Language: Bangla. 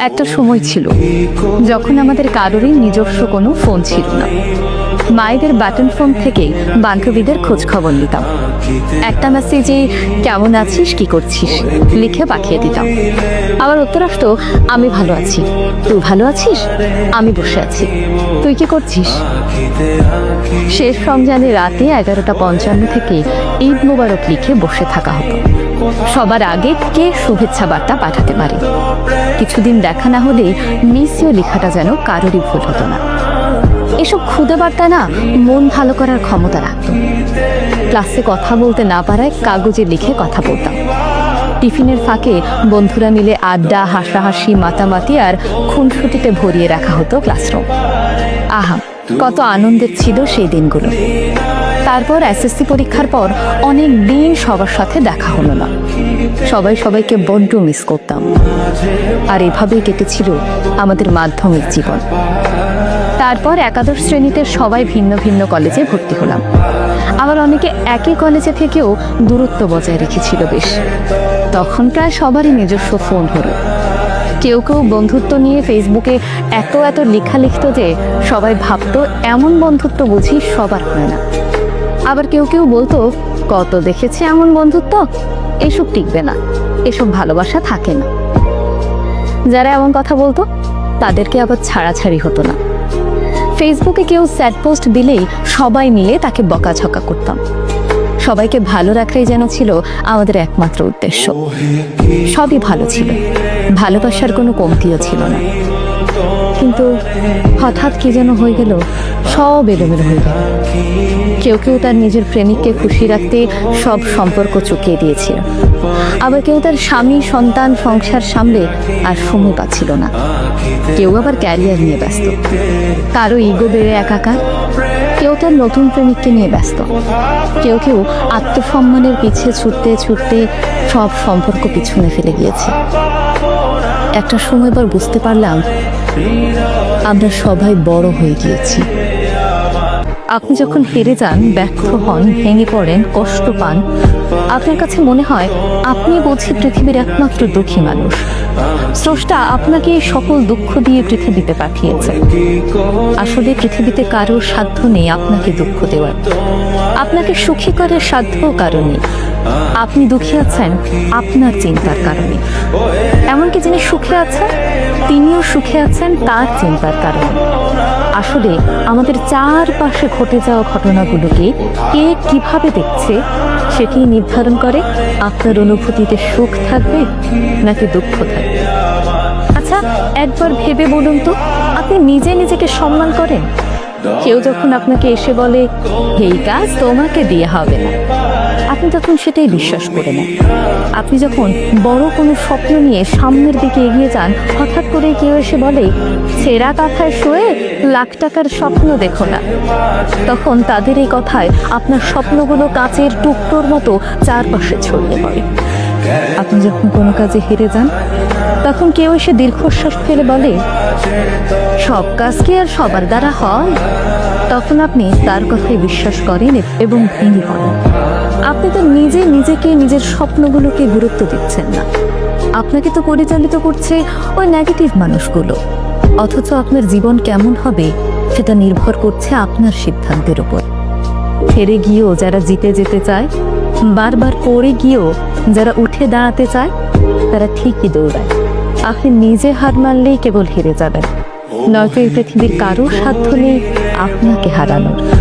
একটা সময় ছিল যখন আমাদের কারোরই নিজস্ব কোনো ফোন ছিল না। মায়েদের বাটন ফোন থেকে বান্ধবীদের খোঁজ খবর নিতাম। একটা মেসেজে কেমন আছিস? কি করছিস? লিখে পাঠিয়ে দিতাম। আবার উত্তর আসতো, আমি ভালো আছি। তুই ভালো আছিস? আমি বসে আছি। তুই কি করছিস? শেষ রমজানে রাতে এগারোটা পঞ্চান্ন থেকে ঈদ মোবারক লিখে বসে থাকা হতো। সবার আগে কে শুভেচ্ছা বার্তা পাঠাতে পারে? কিছুদিন দেখা না হলে মিসিও লেখাটা যেন কারোরই ভুল হতো না। এসব খুদে বার্তা না, মন ভালো করার ক্ষমতা রাখত। ক্লাসে কথা বলতে না পারায় কাগজে লিখে কথা বলতাম। টিফিনের ফাঁকে বন্ধুরা মিলে আড্ডা, হাসাহাসি, মাতামাতি আর খুনসুটিতে ভরিয়ে রাখা হতো ক্লাসরুম। আহা, কত আনন্দের ছিল সেই দিনগুলো। তারপর এসএসসি পরীক্ষার পর অনেক দিন সবার সাথে দেখা হলো না। সবাই সবাইকে বড্ড মিস করতাম। আর এভাবেই কেটেছিল আমাদের মাধ্যমিক জীবন। তারপর একাদশ শ্রেণীতে সবাই ভিন্ন ভিন্ন কলেজে ভর্তি হলাম। আবার অনেকে একই কলেজে থেকেও দূরত্ব বজায় রেখেছিল বেশ। তখন প্রায় সবারই নিজস্ব ফোন হলো। কেউ কেউ বন্ধুত্ব নিয়ে ফেসবুকে এত এত লেখা লিখত যে সবাই ভাবতো, এমন বন্ধুত্ব বুঝি সবার হয় না। আবার কেউ কেউ বলতো, কত দেখেছে এমন বন্ধুত্ব? এসব টিকবে না, এসব ভালোবাসা থাকে না। যারা এমন কথা বলতো, তাদেরকে আবার ছাড়াছাড়ি হতো না। ফেসবুকে কেউ স্যাড পোস্ট দিলেই সবাই মিলে তাকে বকাঝকা করতাম। সবাইকে ভালো রাখাই যেন ছিল আমাদের একমাত্র উদ্দেশ্য। সবই ভালো ছিল, ভালোবাসার কোনো কমতিও ছিল না। কিন্তু হঠাৎ কি যেন হয়ে গেল, সব এলোমেলো হয়ে গেল। কেউ কেউ তার নিজের প্রেমিককে খুশি রাখতে সব সম্পর্ক চুকিয়ে দিয়েছিল। আবার কেউ তার স্বামী, সন্তান, সংসার সামলে আর সময় পাচ্ছিল না। কেউ আবার ক্যারিয়ার নিয়ে ব্যস্ত। কারও ইগো বেড়ে একাকার। কেউ তার নতুন প্রেমিককে নিয়ে ব্যস্ত। কেউ কেউ আত্মসম্মানের পিছে ছুটতে ছুটতে সব সম্পর্ক পিছনে ফেলে গিয়েছে। একটা সময় পর বুঝতে পারলাম আমরা সবাই বড় হয়ে গিয়েছি। আপনি যখন হেরে যান, ব্যর্থ হন, ভেঙে পড়েন, কষ্ট পান, আপনার কাছে মনে হয় আপনি বুঝি পৃথিবীর একমাত্র দুঃখী মানুষ। স্রষ্টা আপনাকে সকল দুঃখ দিয়ে পৃথিবীতে পাঠিয়েছে। আসলে পৃথিবীতে কারোর সাধ্য নেই আপনাকে দুঃখ দেওয়ার। আপনাকে সুখী করার সাধ্যও কারও নেই। আপনি দুঃখী আছেন আপনার চিন্তার কারণে। এমনকি যিনি সুখে আছেন, তিনিও সুখে আছেন তার চিন্তার কারণে। আসলে আমাদের চারপাশে ঘটে যাওয়া ঘটনাগুলোকে কে কীভাবে দেখছে সেটি নির্ধারণ করে? আপনার অনুভূতিতে সুখ থাকবে নাকি দুঃখ থাকবে? আচ্ছা একবার ভেবে বলুন তো, আপনি নিজে নিজেকে সম্মান করেন? কেউ যখন আপনাকে এসে বলে, এই কাজ তোমাকে দিয়ে হবে না। আপনি তখন সেটাই বিশ্বাস করে নেন আপনি যখন বড় কোনো স্বপ্ন নিয়ে সামনের দিকে এগিয়ে যান, হঠাৎ করে কেউ এসে বলে সেরা কাঁথায় শুয়ে লাখ টাকার স্বপ্ন দেখো না। তখন তাদের এই কথায় আপনার স্বপ্নগুলো কাচের টুকরোর মতো চারপাশে ছড়িয়ে পড়ে। আপনি যখন কোনো কাজে হেরে যান তখন কেউ এসে দীর্ঘশ্বাস ফেলে বলে, সব কাজ কি আর সবার দ্বারা হয়? তখন আপনি তার কথায় বিশ্বাস করেন এবং ভেঙে পড়েন। আপনি তো নিজে নিজেকে নিজের স্বপ্নগুলোকে গুরুত্ব দিচ্ছেন না। আপনাকে তো পরিচালিত করছে ওই নেগেটিভ মানুষগুলো। অথচ আপনার জীবন কেমন হবে সেটা নির্ভর করছে আপনার সিদ্ধান্তের উপর। হেরে গিয়েও যারা জিতে যেতে চায়, বারবার পড়ে গিয়েও যারা উঠে দাঁড়াতে চায়, তারা ঠিকই দৌড়ায়। আপনি নিজে হার মানলেই কেবল হেরে যাবেন। নয়তো এই পৃথিবীর কারোর সাধ্য নেই আপনাকে হারানোর।